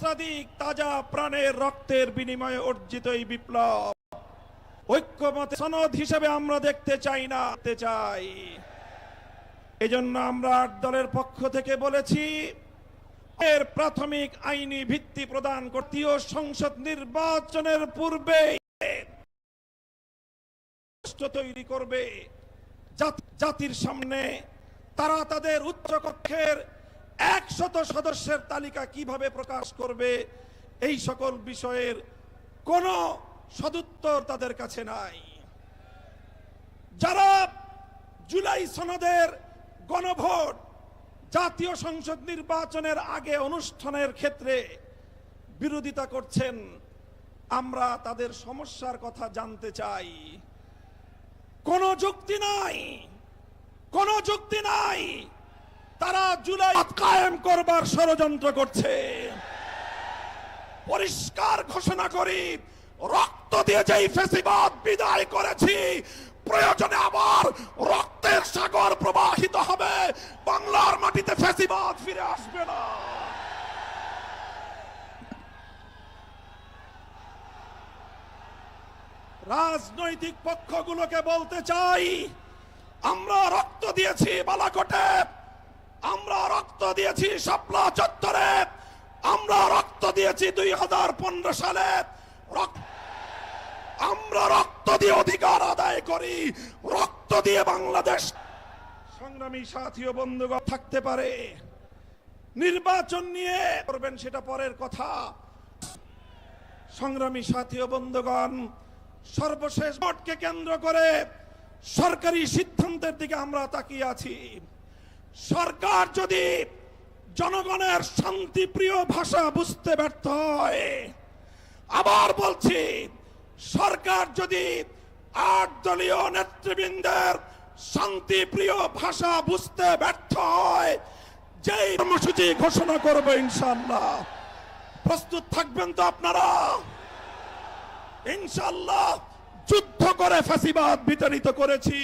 সহস্রাধিক তাজা প্রাণের রক্তের বিনিময়ে অর্জিত এই বিপ্লব। ঐক্যমত সনদ হিসেবে আমরা দেখতে চাই না চাই। এজন্য আমরা আট দলের পক্ষ থেকে বলেছি, এর প্রাথমিক আইনি ভিত্তি প্রদান করতীয় সংসদ নির্বাচনের পূর্বে তৈরি করবে। জাতির সামনে তারা তাদের উচ্চকক্ষের একশত সদস্যের তালিকা কীভাবে প্রকাশ করবে, এই সকল বিষয়ের কোনো সদুত্তর তাদের কাছে নাই। যারা জুলাই সনদের গণভোট, জাতীয় সংসদ নির্বাচনের আগে অনুষ্ঠানের ক্ষেত্রে বিরোধিতা করছেন, আমরা তাদের সমস্যার কথা জানতে চাই। কোনো যুক্তি নাই, কোনো যুক্তি নাই তারা জুলাই কায়েম করবার ষড়যন্ত্র করছে। পরিষ্কার ঘোষণা করি, রক্ত দিয়ে যেই ফেসিবাদ বিদায় করেছি, প্রয়োজনে আবার রক্তের সাগর প্রবাহিত হবে। বাংলার মাটিতে ফেসিবাদ ফিরে আসবে না। রাজনৈতিক পক্ষগুলোকে বলতে চাই, আমরা রক্ত দিয়েছি বালাকোটে। রক্ত দিয়েছি শাপলা চত্বরে। আমরা রক্ত দিয়েছি দুই হাজার পনেরো সালে। আমরা রক্ত দিয়ে অধিকার আদায় করি। রক্ত দিয়ে বাংলাদেশ সংগ্রামী সাথী ও বন্ধুগণ থাকতে পারে। নির্বাচন নিয়ে করবেন সেটা পরের কথা। সংগ্রামী সাথী ও বন্ধুগণ, সর্বশেষ ভোটকে কেন্দ্র করে সরকারি সিদ্ধান্তের দিকে আমরা তাকিয়ে আছি। সরকার যদি জনগণের শান্তিপ্রিয় ভাষা বুঝতে ব্যর্থ হয়, আবার বলছি, সরকার যদি আট দলীয় নেতৃবৃন্দের শান্তিপ্রিয় ভাষা বুঝতে ব্যর্থ হয়, যেই কর্মসূচি ঘোষণা করবে ইনশাল্লাহ প্রস্তুত থাকবেন তো আপনারা? ইনশাল্লাহ যুদ্ধ করে ফাঁসিবাদ বিতাড়িত করেছি,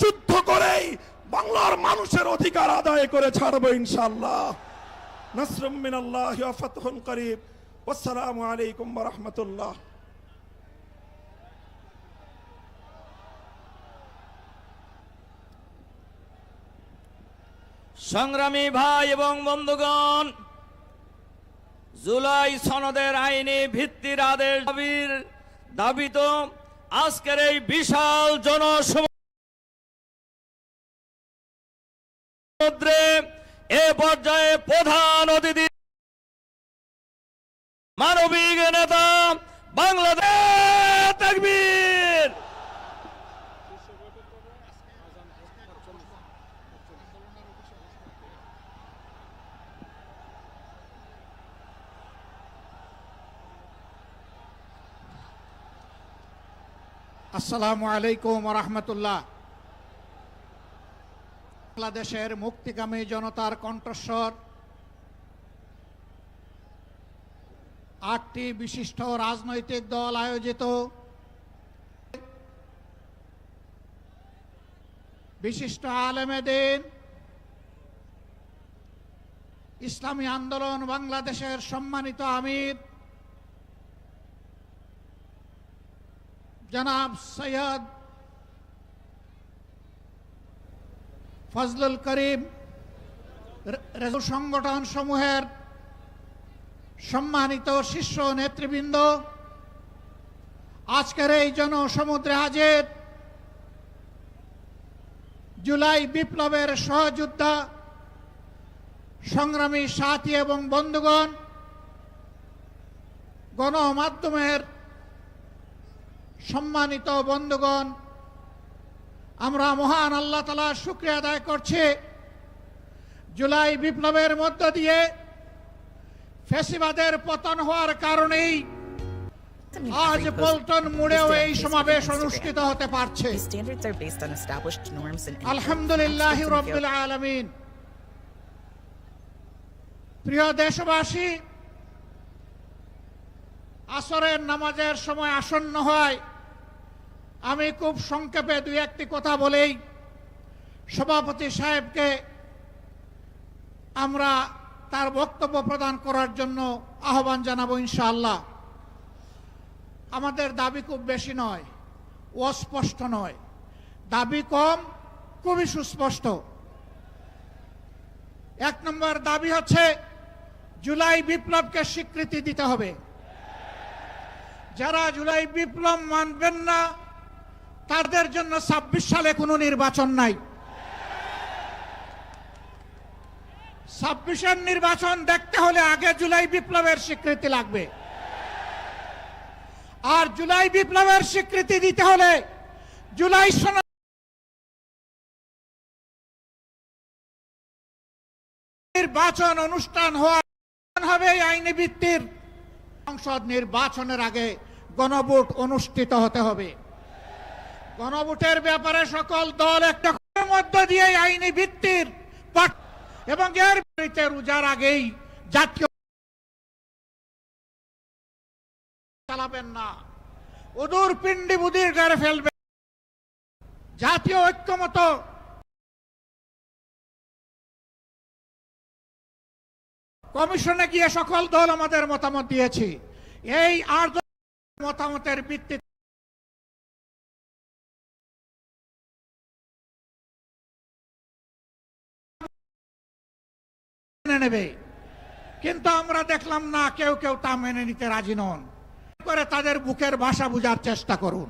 যুদ্ধ করেই বাংলার মানুষের অধিকার আদায় করে ছাড়বো ইনশাল্লাহ ওয়া সংগ্রামী ভাই এবং বন্ধুগণ, জুলাই সনদের আইনি ভিত্তির আদেশ দাবির দাবিত আজকের এই বিশাল জনসমুদ্রে এ পর্যায়ে প্রধান অতিথি মানবিক নেতা বাংলাদেশ আসসালামু আলাইকুম রহমতুল্লাহ। বাংলাদেশের মুক্তিকামী জনতার কণ্ঠস্বর। আটটি বিশিষ্ট রাজনৈতিক দল আয়োজিত। বিশিষ্ট আলেমেদিন ইসলামী আন্দোলন বাংলাদেশের সম্মানিত আমির। জনাব সৈয়দ ফজলুল করিম রেজু সংগঠন সমূহের সম্মানিত শিষ্য নেতৃবৃন্দ, আজকের এই জনসমুদ্রে হাজির জুলাই বিপ্লবের সহযোদ্ধা, সংগ্রামী সাথী এবং বন্ধুগণ, গণমাধ্যমের সম্মানিত বন্ধুগণ আমরা মহান আল্লাহ তালার শুক্রিয়া আদায় করছি। জুলাই বিপ্লবের মধ্য দিয়ে ফেসিবাদের পতন হওয়ার কারণেই আজ পল্টন মোড়েও এই সমাবেশ অনুষ্ঠিত হতে পারছে। আলহামদুলিল্লাহ রব্বিল আলমিন। প্রিয় দেশবাসী, আসরের নামাজের সময় আসন্ন হয়। আমি খুব সংক্ষেপে দুই একটি কথা বলেই সভাপতি সাহেবকে আমরা তার বক্তব্য প্রদান করার জন্য আহ্বান জানাব ইনশাআল্লাহ। আমাদের দাবি খুব বেশি নয়, অস্পষ্ট নয়। দাবি কম, খুবই সুস্পষ্ট। এক নম্বর দাবি হচ্ছে, জুলাই বিপ্লবকে স্বীকৃতি দিতে হবে। যারা জুলাই বিপ্লব মানবেন না তাদের জন্য ছাব্বিশ সালে কোনো নির্বাচন নাই। ছাব্বিশের নির্বাচন দেখতে হলে আগে জুলাই বিপ্লবের স্বীকৃতি লাগবে। আর জুলাই বিপ্লবের স্বীকৃতি দিতে হলে জুলাই নির্বাচন অনুষ্ঠান হওয়া হবে আইনি ভিত্তির সংসদ নির্বাচনের আগে গণভোট অনুষ্ঠিত হতে হবে। গণভোটের ব্যাপারে সকল দল একটা মধ্য দিয়ে আইনি ভিত্তির এবং এর রোজার আগেই জাতীয় চালাবেন না। উদুর পিণ্ডি বুদির গাড়ে ফেলবেন। জাতীয় ঐক্যমত কমিশনে গিয়ে সকল দল আমাদের মতামত দিয়েছি। এই আর মতামতের ভিত্তিতে মেনে নেবে। কিন্তু আমরা দেখলাম না, কেউ কেউ তা মেনে নিতে রাজি নন। করে তাদের বুকের ভাষা বোঝার চেষ্টা করুন।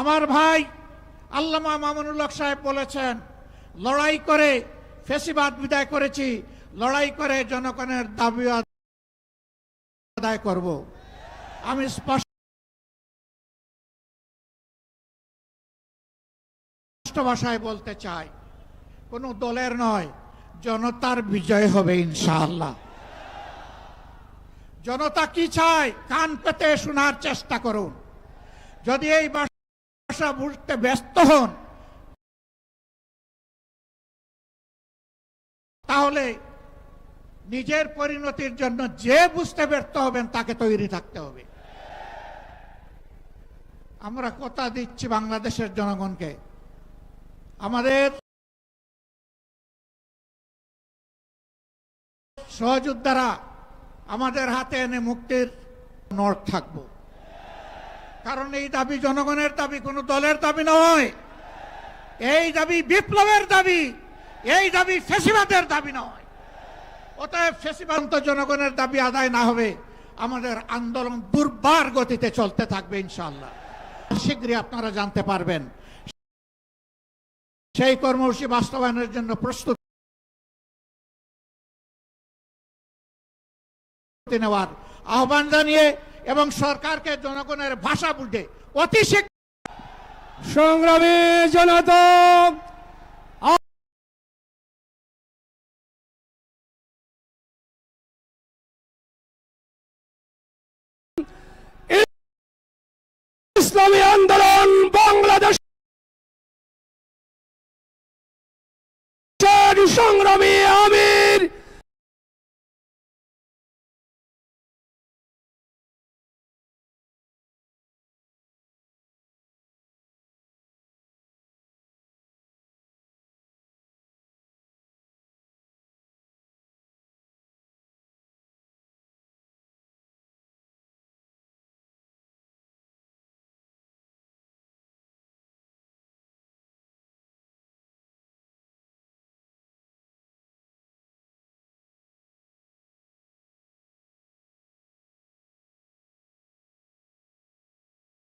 আমার ভাই আল্লামা মামুনুল্লাহ সাহেব বলেছেন, লড়াই করে ফেসিবাদ বিদায় করেছি, লড়াই করে জনগণের দাবি আদায় করব। আমি স্পষ্ট ভাষায় বলতে চাই, কোন দলের নয় জনতার বিজয় হবে ইনশাআল্লাহ। জনতা কি চায়? কান পেতে শোনার চেষ্টা করুন। যদি এই ভাষা বুঝতে ব্যস্ত হন, তাহলে নিজের পরিণতির জন্য যে বুঝতে ব্যর্থ হবেন, তাকে তৈরি থাকতে হবে। আমরা কথা দিচ্ছি বাংলাদেশের জনগণকে। আমাদের সহযোদ্ধারা আমাদের হাতে এনে মুক্তির নর্থ থাকব। কারণ এই দাবি জনগণের দাবি, কোনো দলের দাবি নয়। এই দাবি বিপ্লবের দাবি, এই দাবি ফেসিবাদের দাবি নয়। অতএব ফেসিবান্ত জনগণের দাবি আদায় না হবে, আমাদের আন্দোলন দুর্বার গতিতে চলতে থাকবে ইনশাল্লাহ শীঘ্রই আপনারা জানতে পারবেন। সেই কর্মসূচি বাস্তবায়নের জন্য প্রস্তুত নেওয়ার আহ্বান জানিয়ে এবং সরকারকে জনগণের ভাষা বুঝে অতি সংগ্রামী জনতা, ইসলামী আন্দোলন বাংলাদেশ সংগ্রামী